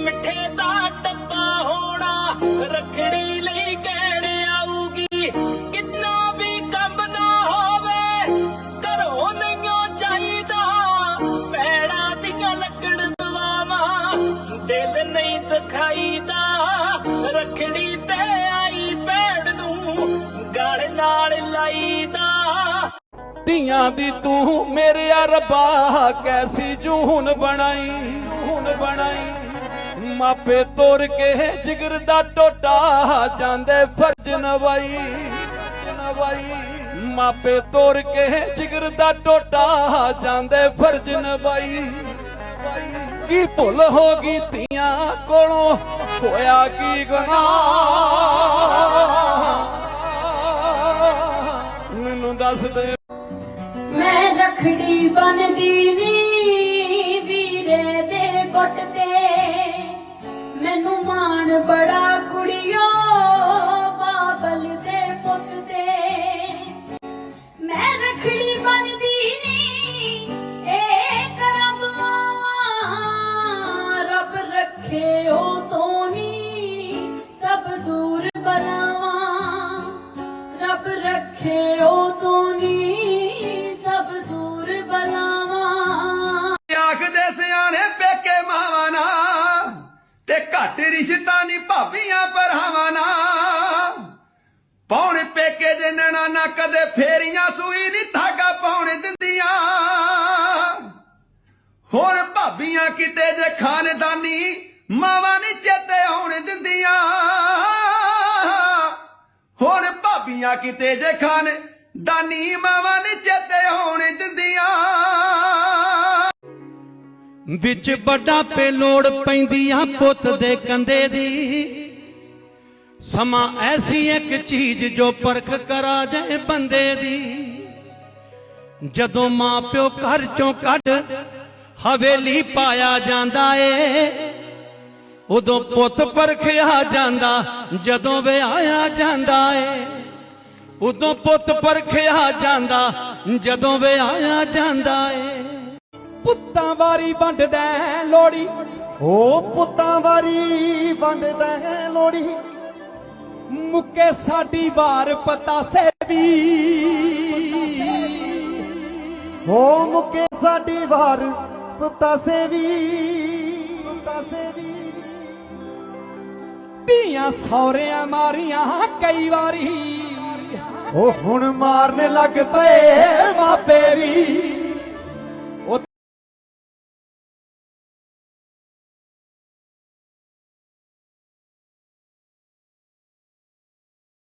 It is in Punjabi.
ਮਿੱਠੇ ਦਾ ਟੱਪਾ ਹੋਣਾ, ਰੱਖੜੀ ਲਈ ਕਹਿਣ ਆਊਗੀ, ਕਿੰਨਾ ਵੀ ਕੰਮ ਨਾ ਹੋਵੇ, ਘਰੋਂ ਨਹੀਂਓ ਚਾਹੀਦਾ ਪੈੜਾ ਦੀਆਂ ਲੱਗਣ ਦਵਾਵਾ, ਦਿਲ ਨਹੀਂ ਦਿਖਾਈਦਾ, ਰੱਖੜੀ ਤੇ ਆਈ ਪੈੜ ਨੂੰ ਗਲ ਨਾਲ ਲਾਈਦਾ। ਧੀਆਂ ਦੀ ਤੂੰ ਮੇਰੇ ਰੱਬਾ ਕੈਸੀ ਜੂਨ ਬਣਾਈ ਹੁਣ ਬਣਾਈ। ਮਾਪੇ ਤੋਰ ਕੇ ਜਿਗਰ ਦਾ ਟੋਟਾ ਜਾਂਦੇ ਫਰਜ਼ ਨਵਾਈ ਨਵਾਈ। ਮਾਪੇ ਤੋਰ ਕੇ ਜਿਗਰ ਦਾ ਟੋਟਾ ਜਾਂਦੇ ਫਰਜ਼ ਨਵਾਈ। ਕੀ ਭੁੱਲ ਹੋ ਗਈ ਧੀਆਂ ਕੋਲੋਂ? ਹੋਇਆ ਕੀ ਗੁਨਾਹ? ਮੈਨੂੰ ਦੱਸ ਦੇ। ਮੈਂ ਰਖੜੀ ਬੰਨਦੀ ਨੀ, ਵੀਰੇ ਦੇ ਗੁੱਟ ਤੇ। ਬੜਾ ਕੁੜੀਓ ਘੱਟ ਰਿਸ਼ਤਾ ਨਹੀਂ ਭਾਬੀਆਂ ਭਰਾਵਾਂ ਨਾ ਪੌਣ ਪੇਕੇ ਜੇ ਨਣਾ ਨਾ ਕਦੇ ਫੇਰੀਆਂ ਸੂਈ ਨਹੀਂ ਧਾਗਾ ਪਾਉਣ ਦਿੰਦੀਆਂ। ਹੁਣ ਭਾਬੀਆਂ ਕਿਤੇ ਜੇ ਖਾਨਦਾਨੀ ਮਾਵਾਂ ਨਹੀਂ ਚੇਤੇ ਆਉਣ ਦਿੰਦੀਆਂ। ਹੁਣ ਭਾਬੀਆਂ ਕਿਤੇ ਜੇ ਖਾਨ ਦਾਨੀ ਮਾਵਾਂ ਨਹੀਂ ਚੇਤੇ ਵਿੱਚ ਵੱਡਾ ਪੇ ਲੋੜ ਪੈਂਦੀ ਆ ਪੁੱਤ ਦੇ ਕੰਦੇ ਦੀ। ਸਮਾਂ ਐਸੀ ਇੱਕ ਚੀਜ਼ ਜੋ ਪਰਖ ਕਰਾ ਜਾਏ ਬੰਦੇ ਦੀ। ਜਦੋਂ ਮਾਂ ਪਿਓ ਘਰ ਚੋਂ ਕੱਢ ਹਵੇਲੀ ਪਾਇਆ ਜਾਂਦਾ ਏ, ਉਦੋਂ ਪੁੱਤ ਪਰਖਿਆ ਜਾਂਦਾ, ਜਦੋਂ ਵਿਆਹਿਆ ਜਾਂਦਾ ਏ। ਉਦੋਂ ਪੁੱਤ ਪਰਖਿਆ ਜਾਂਦਾ, ਜਦੋਂ ਵਿਆਹਿਆ ਜਾਂਦਾ ਏ। ਪੁੱਤਾਂ ਵਾਰੀ ਵੰਡਦਾ ਲੋੜੀ ਓ ਪੁੱਤਾਂ ਵਾਰੀ ਵੰਡਦਾ ਲੋੜੀ ਮੁੱਕੇ ਸਾਡੀ ਵਾਰ ਪਤਾਸੇ ਵੀ। ਹੋ ਮੁਕੇ ਸਾਡੀ ਵਾਰ ਪੁੱਤਾ ਸੇਵੀ ਪੁੱਤਾ ਸੇਵੀ ਧੀਆਂ ਸੌਰਿਆਂ ਮਾਰੀਆਂ ਕਈ ਵਾਰੀ। ਓ ਹੁਣ ਮਾਰਨ ਲੱਗ ਪਏ ਮਾਪੇ